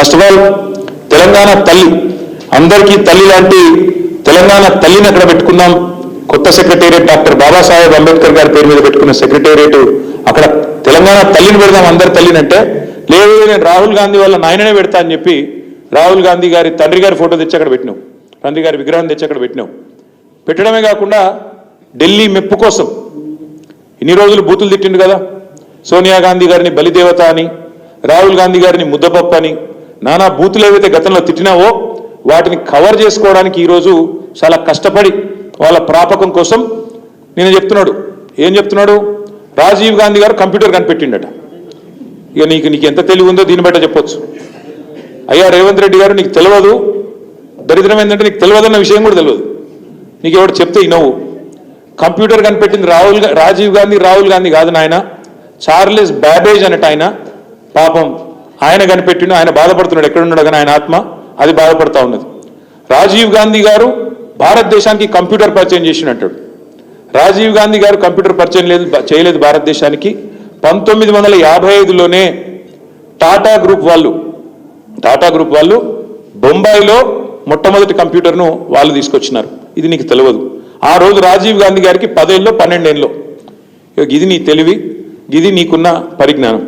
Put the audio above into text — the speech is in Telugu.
ఫస్ట్ ఆఫ్ ఆల్ తెలంగాణ తల్లి అందరికీ తల్లి లాంటి తెలంగాణ తల్లిని అక్కడ పెట్టుకుందాం కొత్త సెక్రటేరియట్ డాక్టర్ బాబాసాహెబ్ అంబేద్కర్ గారి పేరు మీద పెట్టుకున్న సెక్రటేరియట్ అక్కడ తెలంగాణ తల్లిని పెడదాం అందరి తల్లిని అంటే లేదు నేను రాహుల్ గాంధీ వాళ్ళ నాయననే పెడతా అని చెప్పి రాహుల్ గాంధీ గారి తండ్రి గారి ఫోటో తెచ్చి అక్కడ పెట్టినావు గాంధీ గారి విగ్రహం తెచ్చి అక్కడ పెట్టినావు పెట్టడమే కాకుండా ఢిల్లీ మెప్పు కోసం ఇన్ని రోజులు బూతులు తిట్టిండు కదా సోనియా గాంధీ గారిని బలిదేవత అని రాహుల్ గాంధీ గారిని ముద్దపప్పు అని నానా బూతులు ఏవైతే గతంలో తిట్టినావో వాటిని కవర్ చేసుకోవడానికి ఈరోజు చాలా కష్టపడి వాళ్ళ ప్రాపకం కోసం నేను చెప్తున్నాడు. ఏం చెప్తున్నాడు? రాజీవ్ గాంధీ గారు కంప్యూటర్ కనిపెట్టిండట. ఇక నీకు నీకు ఎంత తెలివి ఉందో దీన్ని బట్ట చెప్పొచ్చు. అయ్యా రేవంత్ రెడ్డి గారు నీకు తెలియదు. దరిద్రం ఏంటంటే నీకు తెలియదన్న విషయం కూడా తెలియదు. నీకు ఎవడు చెప్తే ఇనవు కంప్యూటర్ కనిపెట్టింది రాహుల్ రాజీవ్ గాంధీ రాహుల్ గాంధీ కాదు నాయన. చార్లెస్ బ్యాబేజ్ అన్నట్టు ఆయన. పాపం ఆయన కనిపెట్టిండు ఆయన బాధపడుతున్నాడు. ఎక్కడున్నాడు కానీ ఆయన ఆత్మ అది బాధపడతా ఉన్నది. రాజీవ్ గాంధీ గారు భారతదేశానికి కంప్యూటర్ పరిచయం చేసినట్టాడు రాజీవ్ గాంధీ గారు కంప్యూటర్ పరిచయం లేదు చేయలేదు భారతదేశానికి. పంతొమ్మిది వందల యాభై ఐదులోనే టాటా గ్రూప్ వాళ్ళు టాటా గ్రూప్ వాళ్ళు బొంబాయిలో మొట్టమొదటి కంప్యూటర్ను వాళ్ళు తీసుకొచ్చినారు. ఇది నీకు తెలియదు. ఆ రోజు రాజీవ్ గాంధీ గారికి పదేళ్ళలో పన్నెండేళ్ళలో ఇది నీ తెలివి ఇది నీకున్న పరిజ్ఞానం.